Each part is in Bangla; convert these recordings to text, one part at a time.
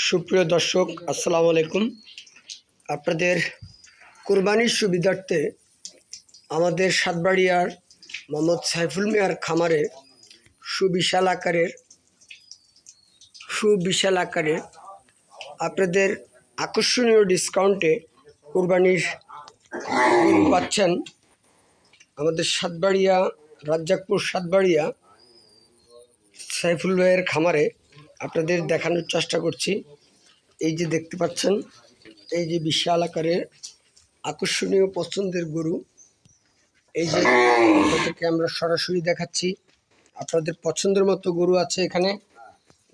সুপ্রিয় দর্শক, আসসালামু আলাইকুম। আপনাদের কোরবানির সুবিধার্থে আমাদের সাতবাড়িয়ার মোহাম্মদ সাইফুল মিয়ার খামারে সুবিশাল আকারের, সুবিশাল আকারে আপনাদের আকর্ষণীয় ডিসকাউন্টে কোরবানির পাচ্ছেন আমাদের সাতবাড়িয়া, রাজ্জাকপুর সাতবাড়িয়া সাইফুল ভাইয়ের খামারে। আপনাদের দেখানোর চেষ্টা করছি। এই যে দেখতে পাচ্ছেন, এই যে বিশাল আকারের আকর্ষণীয় পছন্দের গরু। এই যে আপনাদেরকে আমরা সরাসরি দেখাচ্ছি, আপনাদের পছন্দের মতো গরু আছে এখানে।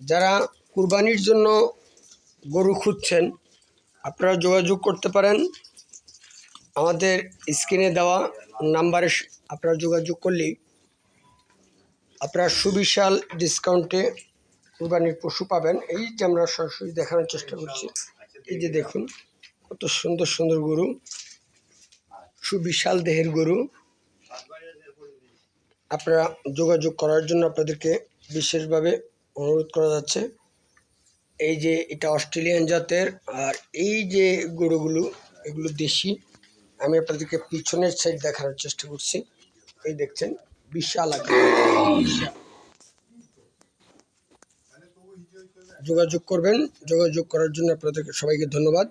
যারা কুরবানির জন্য গরু খুঁজছেন, আপনারা যোগাযোগ করতে পারেন। আমাদের স্ক্রিনে দেওয়া নাম্বারে আপনারা যোগাযোগ করলেই আপনারা সুবিশাল ডিসকাউন্টে কুরবানির পশু পাবেন। এই যে আমরা সরাসরি দেখানোর চেষ্টা করছি, এই যে দেখুন, কত সুন্দর সুন্দর গরু, সুবিশাল দেহের গরু। আপনারা যোগাযোগ করার জন্য আপনাদেরকে বিশেষভাবে অনুরোধ করা যাচ্ছে। এই যে এটা অস্ট্রেলিয়ান জাতের, আর এই যে গরুগুলো, এগুলো দেশি, আমি আপনাদেরকে পিছনের সাইড দেখানোর চেষ্টা করছি। এই দেখছেন, বিশাল আকার। যোগাযোগ করবেন যোগাযোগ করার জন্য আপনাদেরকে সবাইকে ধন্যবাদ।